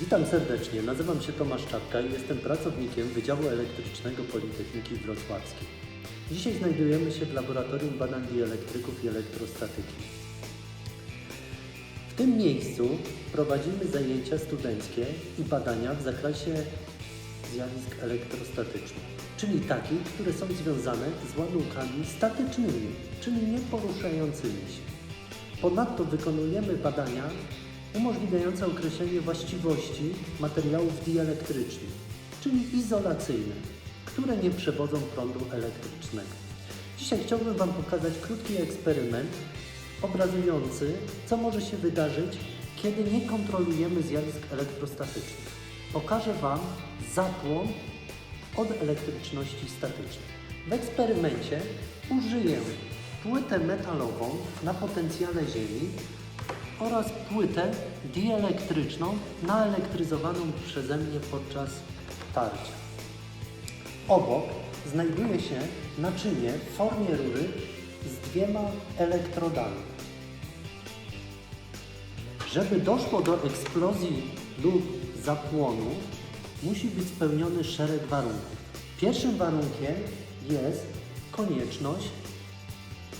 Witam serdecznie, nazywam się Tomasz Czapka i jestem pracownikiem Wydziału Elektrycznego Politechniki Wrocławskiej. Dzisiaj znajdujemy się w Laboratorium Badań Dielektryków i Elektrostatyki. W tym miejscu prowadzimy zajęcia studenckie i badania w zakresie zjawisk elektrostatycznych, czyli takich, które są związane z ładunkami statycznymi, czyli nieporuszającymi się. Ponadto wykonujemy badania umożliwiające określenie właściwości materiałów dielektrycznych, czyli izolacyjne, które nie przewodzą prądu elektrycznego. Dzisiaj chciałbym Wam pokazać krótki eksperyment obrazujący, co może się wydarzyć, kiedy nie kontrolujemy zjawisk elektrostatycznych. Pokażę Wam zapłon od elektryczności statycznej. W eksperymencie użyję płytę metalową na potencjale Ziemi oraz płytę dielektryczną naelektryzowaną przeze mnie podczas tarcia. Obok znajduje się naczynie w formie rury z dwiema elektrodami. Żeby doszło do eksplozji lub zapłonu, musi być spełniony szereg warunków. Pierwszym warunkiem jest konieczność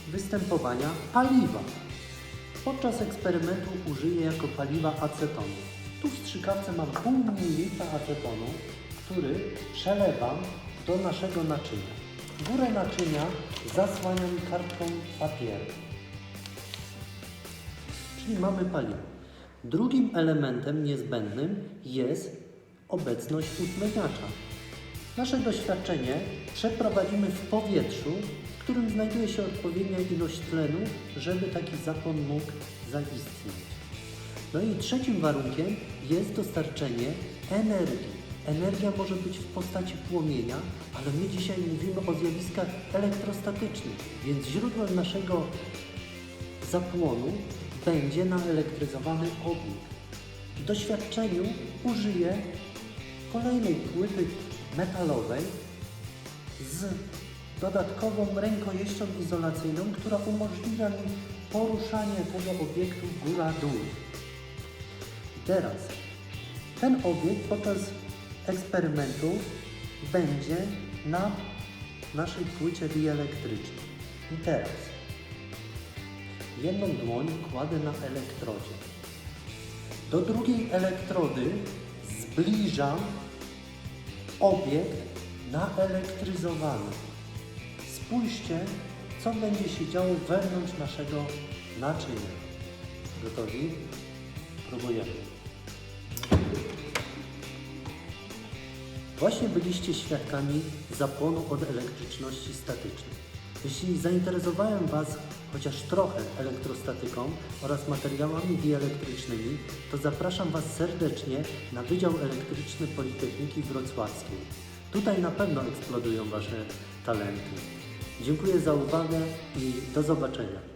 występowania paliwa. Podczas eksperymentu użyję jako paliwa acetonu. Tu w strzykawce mam pół mililitra acetonu, który przelewam do naszego naczynia. Górę naczynia zasłaniam kartką papieru. Czyli mamy paliwo. Drugim elementem niezbędnym jest obecność utleniacza. Nasze doświadczenie przeprowadzimy w powietrzu, w którym znajduje się odpowiednia ilość tlenu, żeby taki zapłon mógł zaistnieć. No i trzecim warunkiem jest dostarczenie energii. Energia może być w postaci płomienia, ale my dzisiaj mówimy o zjawiskach elektrostatycznych, więc źródłem naszego zapłonu będzie naelektryzowany obiekt. W doświadczeniu użyję kolejnej płyty metalowej z dodatkową rękojeścią izolacyjną, która umożliwia mi poruszanie tego obiektu góra-dół. Teraz ten obiekt podczas eksperymentu będzie na naszej płycie dielektrycznej. I teraz jedną dłoń kładę na elektrodzie. Do drugiej elektrody zbliżam obiekt naelektryzowany. Spójrzcie, co będzie się działo wewnątrz naszego naczynia. Gotowi? Próbujemy. Właśnie byliście świadkami zapłonu od elektryczności statycznej. Jeśli zainteresowałem Was chociaż trochę elektrostatyką oraz materiałami dielektrycznymi, to zapraszam Was serdecznie na Wydział Elektryczny Politechniki Wrocławskiej. Tutaj na pewno eksplodują Wasze talenty. Dziękuję za uwagę i do zobaczenia.